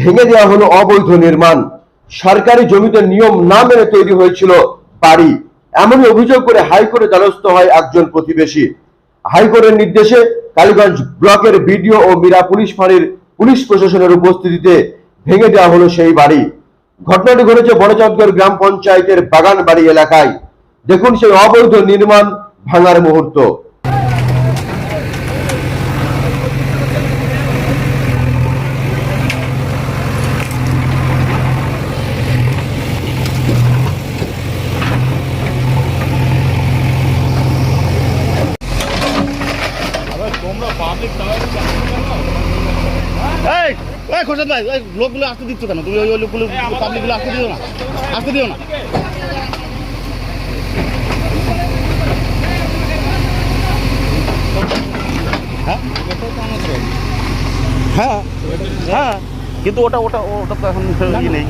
ভেঙে দেওয়া হলো অবৈধ নির্মাণ। সরকারি জমিতে নিয়ম না মেনে তৈরি হয়েছিল বাড়ি। এমনই অভিযোগ করে হাইকোর্টে দ্বারস্থ হয় একজন প্রতিবেশী। হাইকোর্টের নির্দেশে কালীগঞ্জ ব্লকের বিডিও ও মীরা পুলিশ ফাঁড়ির পুলিশ প্রশাসনের উপস্থিতিতে ভেঙে দেওয়া হলো সেই বাড়ি। ঘটনাটি ঘটেছে বনচাঁদগড় গ্রাম পঞ্চায়েতের বাগান বাড়ি এলাকায়। দেখুন সেই অবৈধ নির্মাণ ভাঙার মুহূর্ত। এই এই খোরশেদ ভাই ওই লোকগুলো আসতে দিচ্ছ কেন? তুমি ওই ওই লোকগুলো পাবলিকগুলো আসতে দিও না। আসতে দিও না। হ্যাঁ? হ্যাঁ। হ্যাঁ। কিন্তু ওটা ওটা ওটা তো এখন ইয়ে নেই।